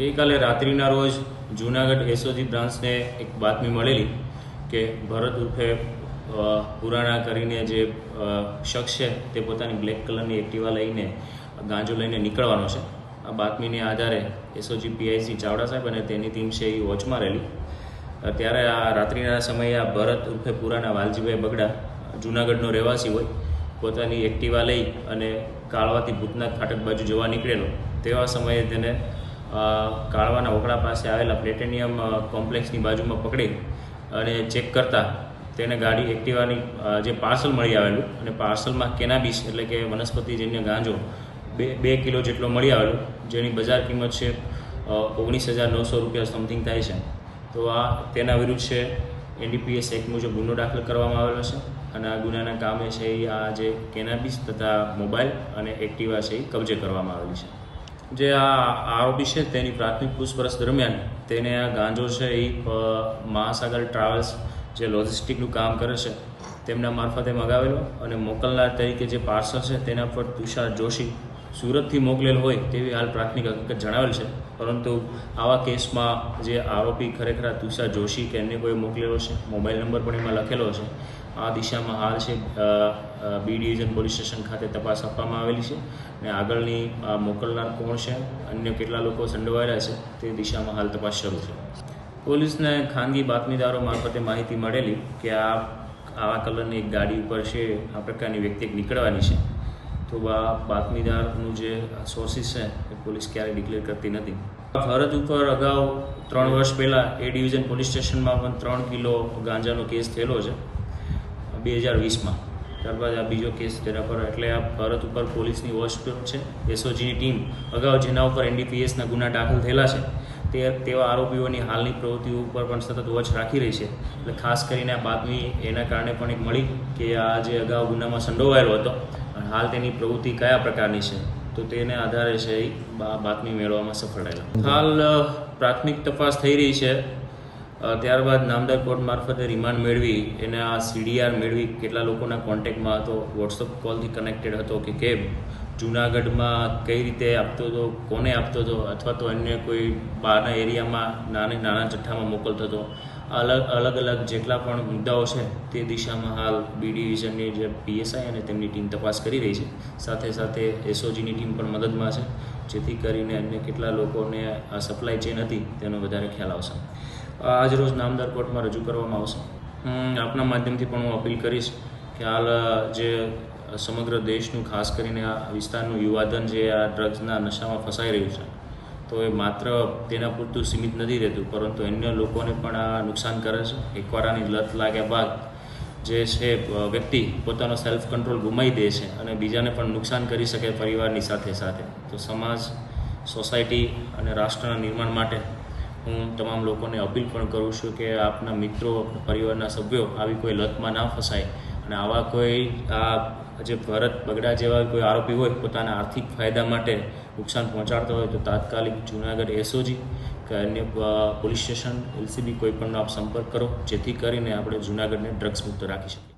ગઈકાલે રાત્રિના રોજ જૂનાગઢ એસઓજી બ્રાન્ચને એક બાતમી મળેલી કે ભરત ઉર્ફે પુરાણા કરીને જે શખ્સ છે તે પોતાની બ્લેક કલરની એક્ટિવા લઈને ગાંજો લઈને નીકળવાનો છે. આ બાતમીને આધારે એસઓજી પીઆઈસી ચાવડા સાહેબ અને તેની ટીમ છે એ વોચમાં રહેલી. ત્યારે આ રાત્રિના સમયે આ ભરત ઉર્ફે પુરાણા વાલજીભાઈ બગડા જૂનાગઢનો રહેવાસી હોય, પોતાની એક્ટિવા લઈ અને કાળવાથી ભૂતનાથ ફાટક બાજુ જવા નીકળેલો, તેવા સમયે તેને કાળવાના ઓકળા પાસે આવેલા પ્લેટેનિયમ કોમ્પ્લેક્સની બાજુમાં પકડી અને ચેક કરતાં તેને ગાડી એક્ટિવાની જે પાર્સલ મળી આવેલું અને પાર્સલમાં કેનાબીસ એટલે કે વનસ્પતિજન્ય ગાંજો બે બે કિલો જેટલો મળી આવેલો, જેની બજાર કિંમત છે ઓગણીસ હજાર નવસો રૂપિયા સમથિંગ થાય છે. તો આ તેના વિરુદ્ધ છે એનડીપીએસ એક્ટ મુજબ ગુનો દાખલ કરવામાં આવેલો છે અને આ ગુનાના કામે છે એ આ જે કેનાબીસ તથા મોબાઈલ અને એક્ટિવા છે એ કબજે કરવામાં આવેલી છે. જે આ આરોપી છે, તેની પ્રાથમિક પૂછપરછ દરમિયાન તેને આ ગાંજો છે, એ મહાસાગર ટ્રાવેલ્સ જે લોજિસ્ટિકનું કામ કરે છે, તેમના મારફતે મગાવેલો અને મોકલનાર તરીકે જે પાર્સલ છે, તેના પર તુષાર જોશી સુરતથી મોકલેલ હોય તેવી હાલ પ્રાથમિક હકીકત જણાવેલ છે. પરંતુ આવા કેસમાં જે આરોપી ખરેખર તુષાર જોશી કે એમને કોઈ મોકલેલો છે, મોબાઈલ નંબર પણ એમાં લખેલો છે, આ દિશામાં હાલ છે બી ડિવિઝન પોલીસ સ્ટેશન ખાતે તપાસ આપવામાં આવેલી છે અને આગળની મોકલનાર કોણ છે, અન્ય કેટલા લોકો સંડોવાયેલા છે તે દિશામાં હાલ તપાસ શરૂ છે. પોલીસને ખાનગી બાતમીદારો મારફતે માહિતી મળેલી કે આ, આવા કલરની એક ગાડી ઉપર છે, આ પ્રકારની વ્યક્તિ નીકળવાની છે. તો આ બાતમીદારનું જે સોર્સિસ છે એ પોલીસ ક્યારેય ડિક્લેર કરતી નથી. ફરજ ઉપર અગાઉ ત્રણ વર્ષ પહેલાં એ ડિવિઝન પોલીસ સ્ટેશનમાં પણ ત્રણ કિલો ગાંજાનો કેસ થયેલો છે, બે હજાર વીસમાં. ત્યારબાદ આ બીજો કેસ તેના પર એટલે આ ભારત ઉપર પોલીસની વોચ છે, એસઓજીની ટીમ અગાઉ જેના ઉપર એનડીપીએસના ગુના દાખલ થયેલા છે તે તેવા આરોપીઓની હાલની પ્રવૃત્તિઓ ઉપર પણ સતત વોચ રાખી રહી છે. એટલે ખાસ કરીને આ બાતમી એના કારણે પણ એક મળી કે આ જે અગાઉ ગુનામાં સંડોવાયેલો હતો, અને હાલ તેની પ્રવૃત્તિ કયા પ્રકારની છે, તો તેને આધારે છે બાતમી મેળવવામાં સફળ રહેલા. હાલ પ્રાથમિક તપાસ થઈ રહી છે. ત્યારબાદ નામદાર કોર્ટ મારફતે રિમાન્ડ મેળવી, એને આ સીડીઆર મેળવી, કેટલા લોકોના કોન્ટેક્ટમાં હતો, વોટ્સઅપ કોલથી કનેક્ટેડ હતો કે કેમ જૂનાગઢમાં કઈ રીતે આપતો હતો, કોને આપતો હતો, અથવા તો અન્ય કોઈ બહારના એરિયામાં નાની, નાના જથ્થામાં મોકલતો હતો. અલગ અલગ અલગ જેટલા પણ મુદ્દાઓ છે તે દિશામાં હાલ બી ડિવિઝનની જે પીએસઆઈ અને તેમની ટીમ તપાસ કરી રહી છે. સાથે સાથે એસઓજીની ટીમ પણ મદદમાં છે, જેથી કરીને અન્ય કેટલા લોકોને આ સપ્લાય ચેન હતી તેનો વધારે ખ્યાલ આવશે. આજ રોજ નામદાર કોર્ટમાં રજૂ કરવામાં આવશે. હું આપના માધ્યમથી પણ હું અપીલ કરીશ કે હાલ જે સમગ્ર દેશનું, ખાસ કરીને આ વિસ્તારનું યુવાધન જે આ ડ્રગ્સના નશામાં ફસાઈ રહ્યું છે, તો એ માત્ર તેના પૂરતું સીમિત નથી રહેતું, પરંતુ અન્ય લોકોને પણ આ નુકસાન કરે છે. એકવાર આની લત લાગ્યા બાદ જે છે વ્યક્તિ પોતાનો સેલ્ફ કંટ્રોલ ગુમાવી દે છે અને બીજાને પણ નુકસાન કરી શકે પરિવારની સાથે સાથે. તો સમાજ, સોસાયટી અને રાષ્ટ્રના નિર્માણ માટે હું તમામ લોકોને અપીલ પણ કરું છું કે આપના મિત્રો પરિવારના સભ્યો આવી કોઈ લતમાં ના ફસાય. અને આવા કોઈ, આ જે ભરત બગડા જેવા કોઈ આરોપી હોય, પોતાના આર્થિક ફાયદા માટે નુકસાન પહોંચાડતો હોય, તો તાત્કાલિક જૂનાગઢ એસઓજી કે અન્ય પોલીસ સ્ટેશન, એલસીબી કોઈ પણનો આપ સંપર્ક કરો, જેથી કરીને આપણે જૂનાગઢને ડ્રગ્સ મુક્ત રાખી શકીએ.